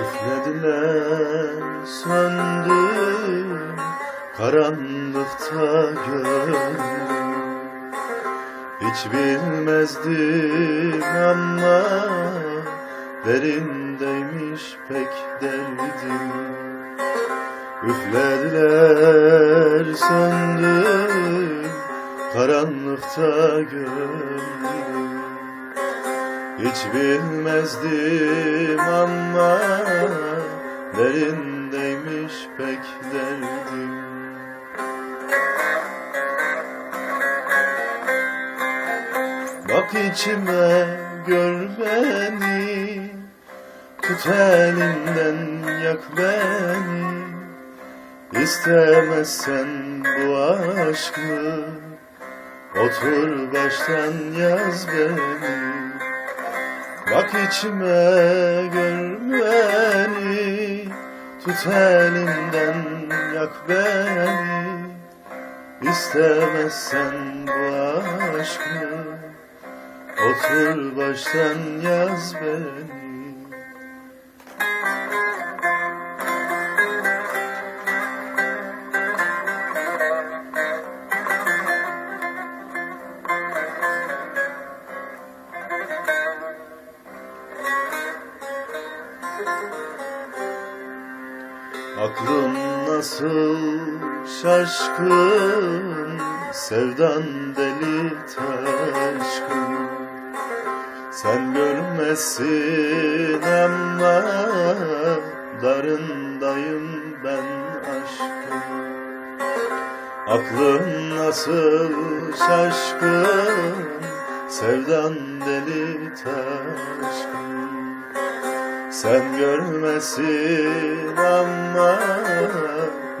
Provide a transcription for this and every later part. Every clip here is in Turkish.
Üflediler söndüm karanlıkta gönlüm Hiç bilmezdim ama derindeymiş pek derdim. Üflediler söndüm karanlıkta gönlüm hiç bilmezdim ama derindeymiş pek derdim. Bak içime gör beni Tut elinden yak beni. İstemezsen bu aşkı Otur baştan yaz beni Bak içime gör Tut elimden yak beni. İstemezsen bu aşkı Otur baştan yaz beni Aklım nasıl şaşkın Sevdan deli taşkın. Sen görmezsin ama Darındayım ben aşkın. Aklım nasıl şaşkın Sevdan deli taşkın sen görmesin ama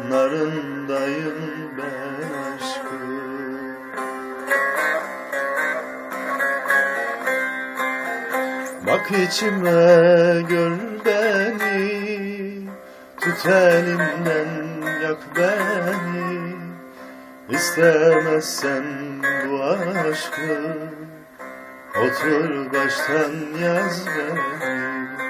narındayım ben aşkım. Bak içime gör beni Tut elimden yak beni. İstemezsen bu aşkı Otur baştan yaz beni